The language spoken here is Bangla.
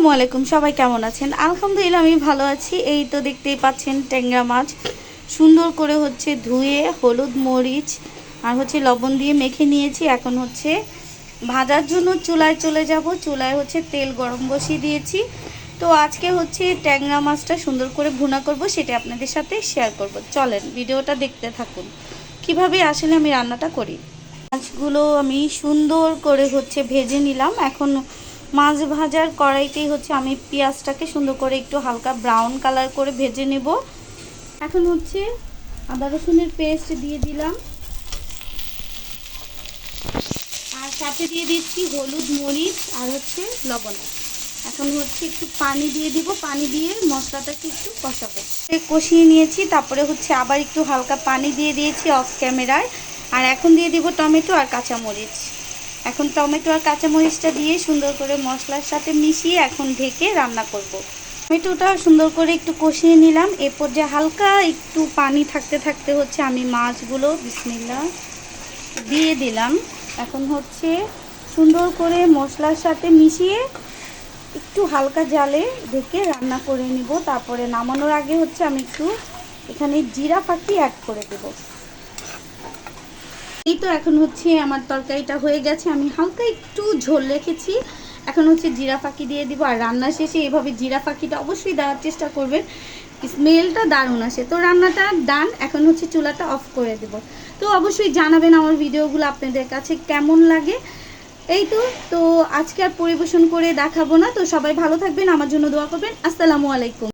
আসসালামু আলাইকুম, সবাই কেমন আছেন? আলহামদুলিল্লাহ, আমি ভালো আছি। এই তো দেখতেই পাচ্ছেন ট্যাংরা মাছ। সুন্দর করে হচ্ছে ধুয়ে হলুদ মরিচ আর হচ্ছে লবণ দিয়ে মেখে নিয়েছি। এখন হচ্ছে ভাজার জন্য চুলায় চলে যাব। চুলায় হচ্ছে তেল গরম বসিয়ে দিয়েছি। তো আজকে হচ্ছে ট্যাংরা মাছটা সুন্দর করে ভুনা করব, সেটা আপনাদের সাথে শেয়ার করব। চলেন, ভিডিওটা দেখতে থাকুন। কীভাবে আসলে আমি রান্নাটা করি? মাছগুলো আমি সুন্দর করে হচ্ছে ভেজে নিলাম। এখন মাছ ভাজার কড়াইতেই হচ্ছে আমি পেঁয়াজটাকে সুন্দর করে একটু হালকা ব্রাউন কালার করে ভেজে নেব। এখন হচ্ছে আদা রসুনের পেস্ট দিয়ে দিলাম। আর সাথে দিয়ে দিচ্ছি হলুদ মরিচ আর হচ্ছে লবণ। এখন হচ্ছে একটু পানি দিয়ে দিব, পানি দিয়ে মশলাটাকে একটু কষাবো। কষিয়ে নিয়েছি, তারপরে হচ্ছে আবার একটু হালকা পানি দিয়ে দিয়েছি অফ ক্যামেরায় আর এখন দিয়ে দিব টমেটো আর কাঁচামরিচ। এখন টমেটো আর কাঁচামরিচটা দিয়ে সুন্দর করে মশলার সাথে মিশিয়ে এখন ঢেকে রান্না করব। টমেটোটা সুন্দর করে একটু কষিয়ে নিলাম। এরপর যে হালকা একটু পানি থাকতে থাকতে হচ্ছে আমি মাছগুলো, বিসমিল্লা, দিয়ে দিলাম। এখন হচ্ছে সুন্দর করে মশলার সাথে মিশিয়ে একটু হালকা জালে ঢেকে রান্না করে নিব। তারপরে নামানোর আগে হচ্ছে আমি একটু এখানে জিরা পাখি অ্যাড করে দেবো। এই তো এখন হচ্ছে আমার তরকারিটা হয়ে গেছে। আমি হালকা একটু ঝোল রেখেছি। এখন হচ্ছে জিরা ফাঁকি দিয়ে দিব আর রান্না শেষে এভাবে জিরা ফাঁকিটা অবশ্যই দেওয়ার চেষ্টা করবেন। স্মেলটা দারুণ আসে। তো রান্নাটা ডান, এখন হচ্ছে চুলাটা অফ করে দেব। তো অবশ্যই জানাবেন আমার ভিডিওগুলো আপনাদের কাছে কেমন লাগে। এই তো তো আজকে আর পরিবেশন করে দেখাবো না। তো সবাই ভালো থাকবেন, আমার জন্য দোয়া করবেন। আসসালামু আলাইকুম।